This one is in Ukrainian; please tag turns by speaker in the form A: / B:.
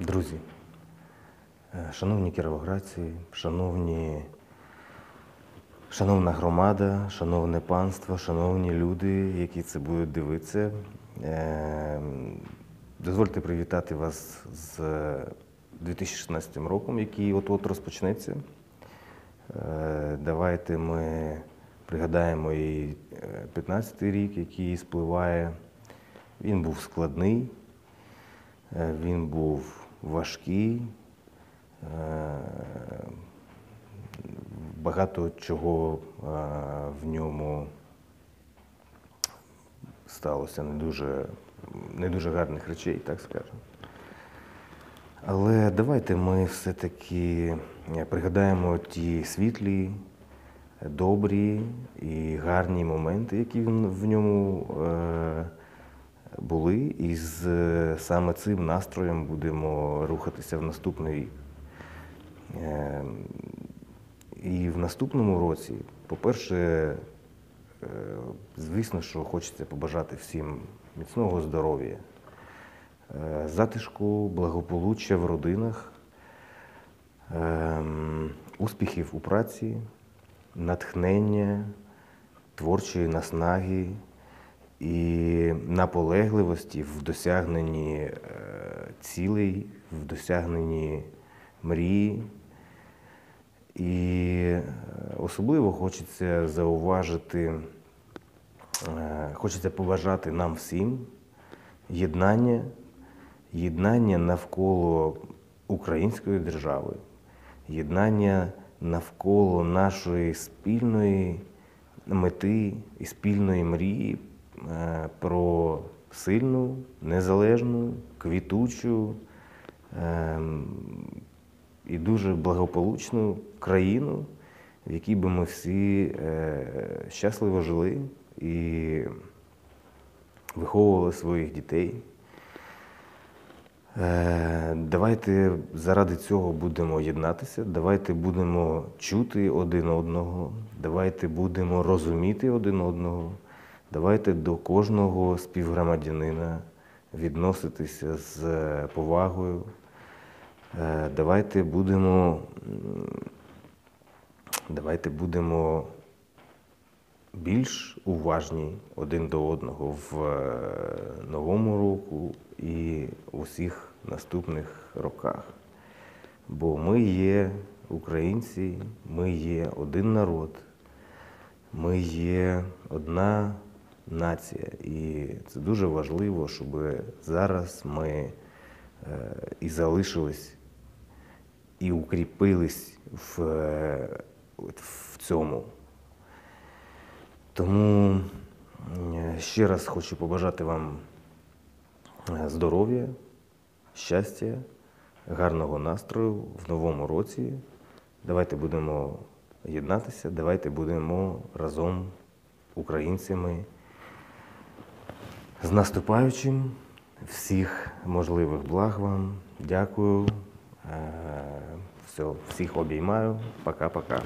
A: Друзі, е, шановні кіровоградці, шановні, шановна громада, шановне панство, шановні люди, які це будуть дивитися, е, дозвольте привітати вас з 2016 роком, який от-от розпочнеться. Е, Давайте ми пригадаємо і 15-й рік, який спливає. Він був складний, е, він був важкий. е, Багато чого е, в ньому сталося не дуже, не дуже гарних речей, так скажемо. Але давайте ми все-таки е, пригадаємо ті світлі, добрі і гарні моменти, які в ньому були, і з е, саме цим настроєм будемо рухатися в наступний рік. Е, І в наступному році, по-перше, е, звісно, що хочеться побажати всім міцного здоров'я, е, затишку, благополуччя в родинах, ем, успіхів у праці, натхнення, творчої наснаги і наполегливості в досягненні е, цілей, в досягненні мрії. І е, особливо хочеться зауважити, е, хочеться побажати нам всім єднання, єднання навколо української держави, єднання навколо нашої спільної мети і спільної мрії про сильну, незалежну, квітучу ем, і дуже благополучну країну, в якій би ми всі е, щасливо жили і виховували своїх дітей. Е, Давайте заради цього будемо єднатися, давайте будемо чути один одного, давайте будемо розуміти один одного, давайте до кожного співгромадянина відноситися з е, повагою. Е, Давайте будемо, давайте будемо більш уважні один до одного в е, новому року і у всіх наступних роках. Бо ми є українці, ми є один народ, ми є одна нація. І це дуже важливо, щоб зараз ми е, і залишились, і укріпились в, е, в цьому. Тому е, ще раз хочу побажати вам здоров'я, щастя, гарного настрою в новому році. Давайте будемо єднатися, давайте будемо разом українцями. З наступаючим всіх можливих благ вам. Дякую. Е, Все, всіх обіймаю. Пока-пока.